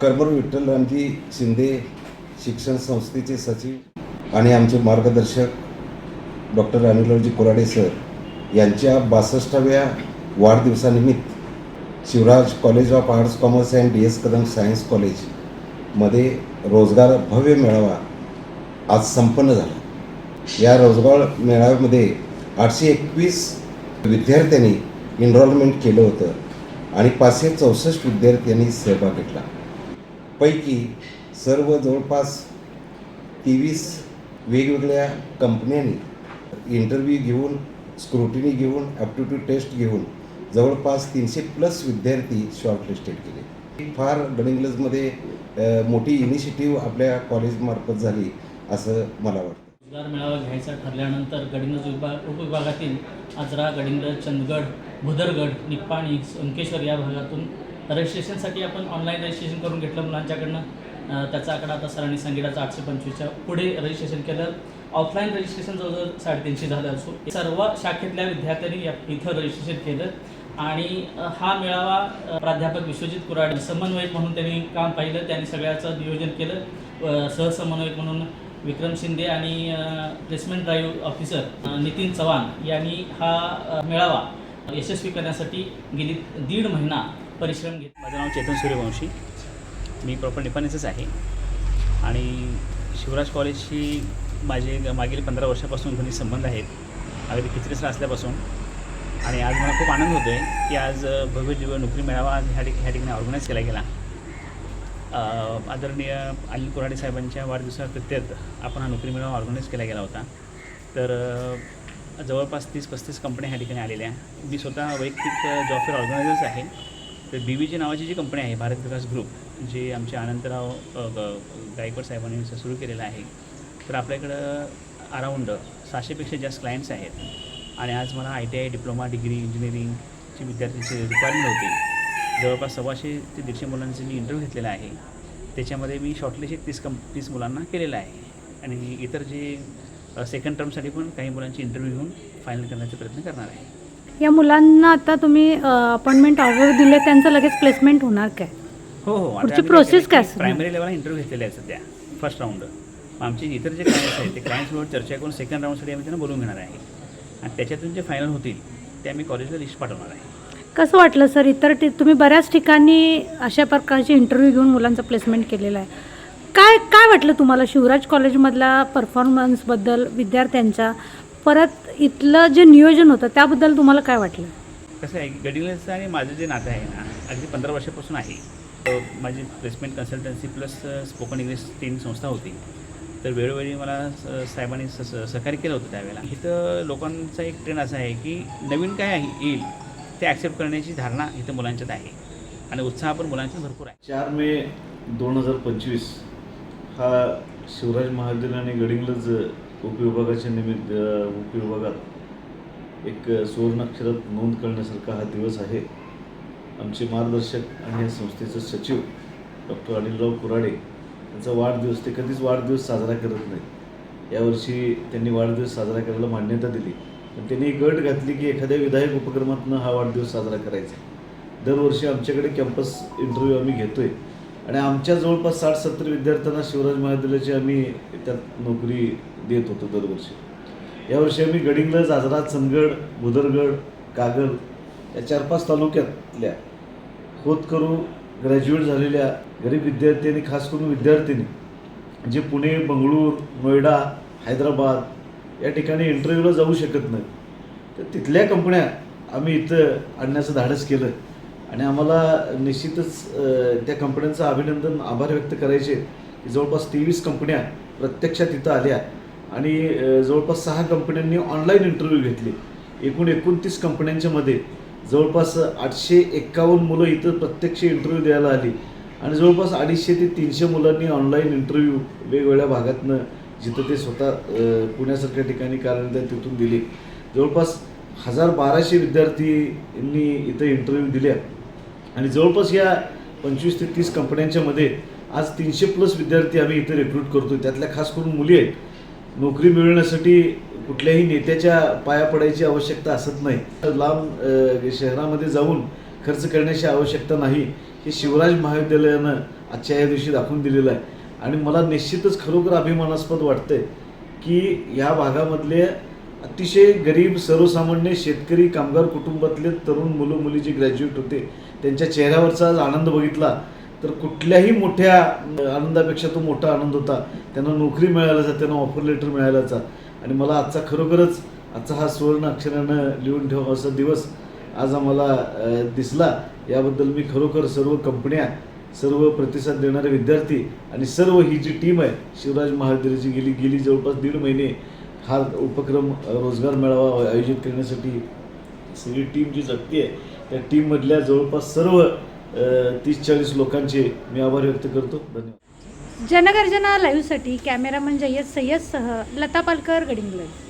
कर्मर विठ्ठल रामजी शिंदे शिक्षण संस्थेचे सचिव आणि आमचे मार्गदर्शक डॉक्टर अनिलरावजी कोराडे सर यांच्या बासष्टाव्या वाढदिवसानिमित्त Shivraj college of arts commerce and D S Kadam science कॉलेजमध्ये रोजगार भव्य मेळावा आज संपन्न झाला. या रोजगार मेळाव्यामध्ये आठशे एकवीस विद्यार्थ्यांनी एनरोलमेंट केलं होतं आणि पाचशे चौसष्ट विद्यार्थ्यांनी सहभाग घेतला. पैकी सर्व जवळपास तेवीस वेगवेगळ्या कंपन्यांनी इंटरव्ह्यू घेऊन स्क्रुटिनी घेऊन ॲप्टिट्यूड टेस्ट घेऊन जवळपास तीनशे प्लस विद्यार्थी शॉर्टलिस्टेड केले. ही फार गडिंग्लजमध्ये मोठी इनिशिएटिव्ह आपल्या कॉलेजमार्फत झाली असं मला वाटतं. रोजगार मेळावा घ्यायचा ठरल्यानंतर गडिंग्लज विभाग उपविभागातील आजरा गडिंग्लज चंदगड भुदरगड निप्पाणी अंकेश्वर या भागातून रजिस्ट्रेशनसाठी आपण ऑनलाईन रजिस्ट्रेशन करून घेतलं मुलांच्याकडनं. त्याचा आकडा आता सरांनी सांगितला आठशे पंचवीसच्या पुढे रजिस्ट्रेशन केलं. ऑफलाईन रजिस्ट्रेशन जवळजवळ साडेतीनशे झालं असो. सर्व शाखेतल्या विद्यार्थ्यांनी या इथं रजिस्ट्रेशन केलं. आणि हा मेळावा प्राध्यापक विश्वजित कुराड समन्वयक म्हणून त्यांनी काम पाहिलं. त्यांनी सगळ्याचं नियोजन केलं. सहसमन्वयक म्हणून विक्रम शिंदे आणि placement drive officer Nitin Chavan यांनी हा मेळावा यशस्वी करण्यासाठी गेली दीड महिना परिश्रम घेत. माझं नाव चेतन सूर्यवंशी. मी प्रॉपर निपाणीचंच आहे. आणि शिवराज कॉलेजशी माझे ग- मागील पंधरा वर्षापासून घनिष्ठ संबंध आहेत. अगदी किचरेसला असल्यापासून आणि आज मला खूप आनंद होतो आहे की आज भव्य जीव नोकरी मेळावा ह्या ठिक ह्या ठिकाणी ऑर्गनाईज केला गेला. आदरणीय अनिल कोराडे साहेबांच्या वाढदिवसाप्रत्यर्थ आपण हा नोकरी मेळावा ऑर्गनाईज केला गेला होता. तर जवळपास तीस पस्तीस कंपन्या ह्या ठिकाणी आलेल्या. मी स्वतः वैयक्तिक जॉब फेअर ऑर्गनायझर्स आहे. तर बी व्ही जी नावाची जी कंपनी आहे भारत विकास ग्रुप जे आमचे अनंतराव ग- गायकवाड साहेबांनी सुरू केलेलं आहे. तर आपल्याकडं अराऊंड सहाशेपेक्षा जास्त क्लायंट्स आहेत. आणि आज मला I T I diploma degree इंजिनिअरिंगची विद्यार्थ्यांची रिक्वायरमेंट होती. जवळपास सव्वाशे ते दीडशे मुलांचे मी इंटरव्ह्यू घेतलेला आहे. त्याच्यामध्ये मी शॉर्टलिस्ट एक तीस कं तीस मुलांना केलेलं आहे. आणि इतर जे सेकंड टर्मसाठी पण काही मुलांचे इंटरव्ह्यू घेऊन फायनल करण्याचा प्रयत्न करणार आहे. या मुलांना आता तुम्ही अपॉइंटमेंट ऑर्डर दिले त्यांचं लगेच प्लेसमेंट होणार काय? हो हो. पुढची process काय असणार? प्रायमरी लेवलला इंटरव्ह्यू घेतलेले आहेत सध्या फर्स्ट राऊंड आमचे इतर जे क्लायंट्स आहेत ते क्लायंट्सबरोबर चर्चा करून सेकंड राऊंडसाठी आम्ही त्यांना बोलून घेणार आहे. आणि त्याच्यातून जे फायनल होतील ते आम्ही कॉलेजला लिस्ट पाठवणार आहे. कसं वाटलं सर? इतर तुम्ही बऱ्याच ठिकाणी अशा प्रकारचे इंटरव्ह्यू घेऊन मुलांचं प्लेसमेंट केलेलं आहे. काय काय वाटलं तुम्हाला शिवराज कॉलेजमधल्या परफॉर्मन्सबद्दल विद्यार्थ्यांच्या? परत इथलं जे नियोजन होतं त्याबद्दल तुम्हाला काय वाटलं? कसं आहे गडिंग्लजचं आणि माझं जे नातं आहे ना अगदी पंधरा वर्षापासून आहे. माझी placement consultancy plus spoken English team संस्था होती. तर वेळोवेळी मला स- साहेबांनी स- सहकार्य केलं होतं त्यावेळेला. इथं लोकांचा एक ट्रेंड असा आहे की नवीन काय आहे येईल ते ॲक्सेप्ट करण्याची धारणा इथं मुलांच्यात आहे. आणि उत्साह पण मुलांच्यात भरपूर आहे. चार मे दोन हजार पंचवीस हा शिवराज महाविद्यालय आणि गडिंग्लज उपविभागाच्या निमित्त उपविभागात एक सुवर्णाक्षरात नोंद करण्यासारखा हा दिवस आहे. आमचे मार्गदर्शक आणि या संस्थेचे सचिव डॉक्टर अनिलराव कुराडे यांचा वाढदिवस ते कधीच वाढदिवस साजरा करत नाही यावर्षी त्यांनी वाढदिवस साजरा करायला मान्यता दिली. पण त्यांनी गट घातली की एखाद्या विधायक उपक्रमातून हा वाढदिवस साजरा करायचा. दरवर्षी आमच्याकडे कॅम्पस इंटरव्ह्यू आम्ही घेतो आहे आणि आमच्या जवळपास साठ सत्तर विद्यार्थ्यांना शिवराज महाविद्यालयाची आम्ही त्यात नोकरी देत होतो दरवर्षी. यावर्षी आम्ही गडिंग्लज आजरा चंदगड भुदरगड कागल या चार पाच तालुक्यातल्या होतकरू ग्रॅज्युएट झालेल्या गरीब विद्यार्थी आणि खास करून विद्यार्थिनी जे पुणे बंगळूर नोएडा हैदराबाद या ठिकाणी इंटरव्ह्यूला जाऊ शकत नाही तर तिथल्या कंपन्या आम्ही इथं आणण्याचं धाडस केलं. आणि आम्हाला निश्चितच त्या कंपन्यांचं अभिनंदन आभार व्यक्त करायचे. की जवळपास तेवीस कंपन्या प्रत्यक्षात इथं आल्या. आणि जवळपास सहा कंपन्यांनी ऑनलाईन इंटरव्ह्यू घेतले. एकूण एकोणतीस कंपन्यांच्यामध्ये जवळपास आठशे एक्कावन्न मुलं इथं प्रत्यक्ष इंटरव्ह्यू द्यायला आली. आणि जवळपास अडीचशे ते तीनशे मुलांनी ऑनलाईन इंटरव्ह्यू वेगवेगळ्या भागातनं जिथं ते स्वतः पुण्यासारख्या ठिकाणी कार्यरत तिथून दिले. जवळपास हजार बाराशे विद्यार्थ्यांनी इथं इंटरव्ह्यू दिल्या. आणि जवळपास या पंचवीस ते तीस कंपन्यांच्यामध्ये आज तीनशे प्लस विद्यार्थी आम्ही इथे रिक्रूट करतो त्यातल्या खास करून मुली आहेत. नोकरी मिळवण्यासाठी कुठल्याही नेत्याच्या पाया पडायची आवश्यकता असत नाही. लांब शहरामध्ये जाऊन खर्च करण्याची आवश्यकता नाही हे शिवराज महाविद्यालयानं आजच्या या दिवशी दाखवून दिलेलं आहे. आणि मला निश्चितच खरोखर अभिमानास्पद वाटतंय की या भागामधले अतिशय गरीब सर्वसामान्य शेतकरी कामगार कुटुंबातले तरुण मुलं मुली जे ग्रॅज्युएट होते. त्यांच्या चेहऱ्यावरचा आज आनंद बघितला. तर कुठल्याही मोठ्या आनंदापेक्षा तो मोठा आनंद होता. त्यांना नोकरी मिळाल्याचा त्यांना ऑफर लेटर मिळाल्याचा. आणि मला आजचा खरोखरच आजचा हा सुवर्ण अक्षरानं लिहून ठेव असा दिवस आज आम्हाला दिसला. याबद्दल मी खरोखर सर्व कंपन्या सर्व प्रतिसाद देणारे विद्यार्थी आणि सर्व ही जी टीम आहे शिवराज महाविद्यालयाची गेली गेली जवळपास दीड महिने हा उपक्रम रोजगार मेळावा आयोजित करण्यासाठी सगळी टीम जी जगते आहे त्या टीममधल्या जवळपास सर्व तीस चाळीस लोकांचे मी आभार व्यक्त करतो. धन्यवाद. जनगर्जना लाईव्हसाठी कॅमेरामन जय्यद सय्यदसह लता पालकर गडिंग्लज.